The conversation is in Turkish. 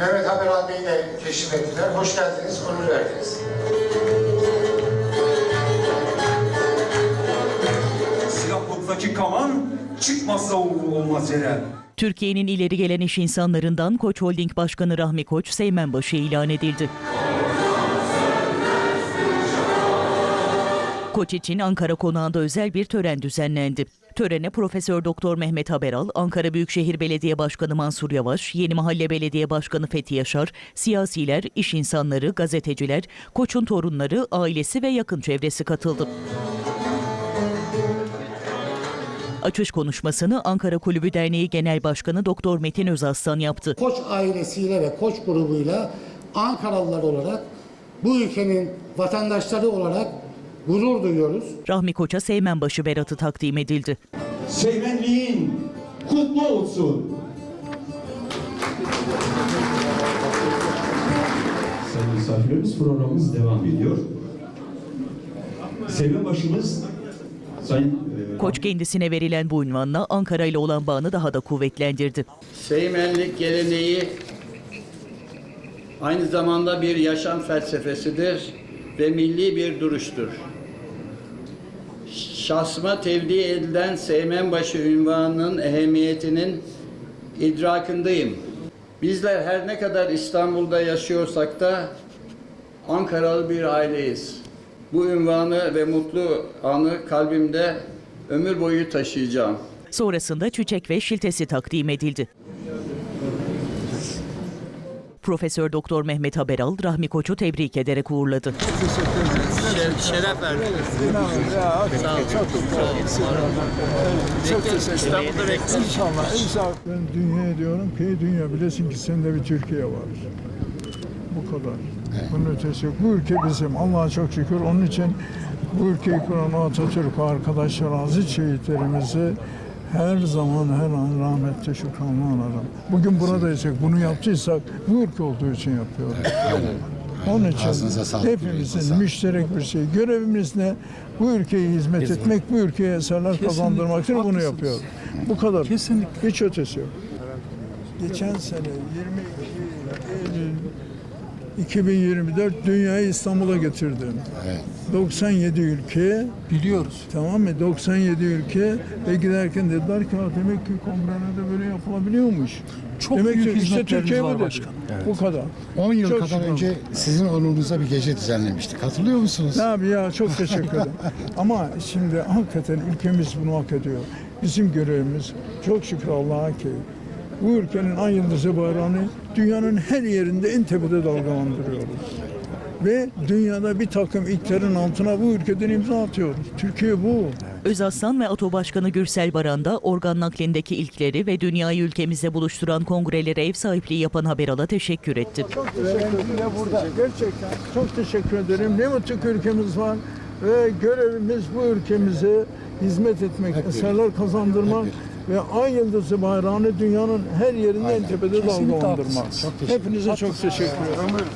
Mehmet Haberal Bey'i de teşrif ettiler. Hoş geldiniz, onur verdiniz. Silahlıktaki kaman çıkmazsa olmaz yere. Türkiye'nin ileri gelen iş insanlarından Koç Holding Başkanı Rahmi Koç Seymenbaşı ilan edildi. Koç için Ankara konağında özel bir tören düzenlendi. Törene Profesör Doktor Mehmet Haberal, Ankara Büyükşehir Belediye Başkanı Mansur Yavaş, Yeni Mahalle Belediye Başkanı Fethi Yaşar, siyasiler, iş insanları, gazeteciler, Koç'un torunları, ailesi ve yakın çevresi katıldı. Açış konuşmasını Ankara Kulübü Derneği Genel Başkanı Doktor Metin Özaslan yaptı. Koç ailesiyle ve Koç grubuyla Ankaralılar olarak bu ülkenin vatandaşları olarak gurur duyuyoruz. Rahmi Koç'a Seymenbaşı beratı takdim edildi. Seymenliğin kutlu olsun. Sayın misafirlerimiz programımız devam ediyor. Sevme başımız Sayın e, Koç kendisine verilen bu ünvanla Ankara ile olan bağını daha da kuvvetlendirdi. Seymenlik geleneği aynı zamanda bir yaşam felsefesidir ve milli bir duruştur. Şahsıma tevdi edilen Seymenbaşı ünvanının ehemmiyetinin idrakındayım. Bizler her ne kadar İstanbul'da yaşıyorsak da Ankaralı bir aileyiz. Bu ünvanı ve mutlu anı kalbimde ömür boyu taşıyacağım. Sonrasında çiçek ve şiltesi takdim edildi. Profesör Doktor Mehmet Haberal Rahmi Koç'u tebrik ederek uğurladı. Şeref verdim. İstanbul'da bekliyorum. İnşallah, inşallah. Ben dünya diyorum ki dünya bilesin ki sende bir Türkiye var. Bu kadar. Bunun ötesi yok. Bu ülke bizim. Allah'a çok şükür. Onun için bu ülkeyi kuran Atatürk ve arkadaşlar aziz şehitlerimizi her zaman her an rahmetle şükranla anarım. Bugün buradaysak, bunu yaptıysak bu ülke olduğu için yapıyoruz. Onun için sağlık, hepimizin müşterek bir şey. Görevimiz ne? Bu ülkeye hizmet etmek, bu ülkeye eserler kazandırmaktır. Bunu yapıyoruz. Bu kadar. Kesinlikle. Hiç ötesi yok. Geçen sene 22 Eylül 2024 dünyayı İstanbul'a getirdim. Evet. 97 ülke biliyoruz. Tamam mı? 97 ülke ve giderken dediler ki "Ha, demek ki kongrelerde böyle yapılabiliyormuş. Çok demek ki işte Türkiye bu dedi. Bu kadar. 10 yıl Çok kadar şükür. önce sizin onurunuza bir gece düzenlemiştik. Hatırlıyor musunuz? Ne abi ya çok teşekkür ederim. Ama şimdi hakikaten ülkemiz bunu hak ediyor. Bizim görevimiz çok şükür Allah'a ki bu ülkenin ay yıldızı bayrağını dünyanın her yerinde en tepede dalgalandırıyoruz. Ve dünyada bir takım ilklerin altına bu ülkeden imza atıyoruz. Türkiye bu. Özaslan ve ATO Başkanı Gürsel Baran da organ naklindeki ilkleri ve dünyayı ülkemizde buluşturan kongrelere ev sahipliği yapan Haberal'a teşekkür etti. Çok teşekkür ederim. burada. Gerçekten çok teşekkür ederim. Ne mutlu ki ülkemiz var ve görevimiz bu ülkemize hizmet etmek, eserler kazandırmak ve ay yıldızı bayrağını dünyanın her yerinde en tepede dalgalandırmak. Hepinize çok teşekkür ederim.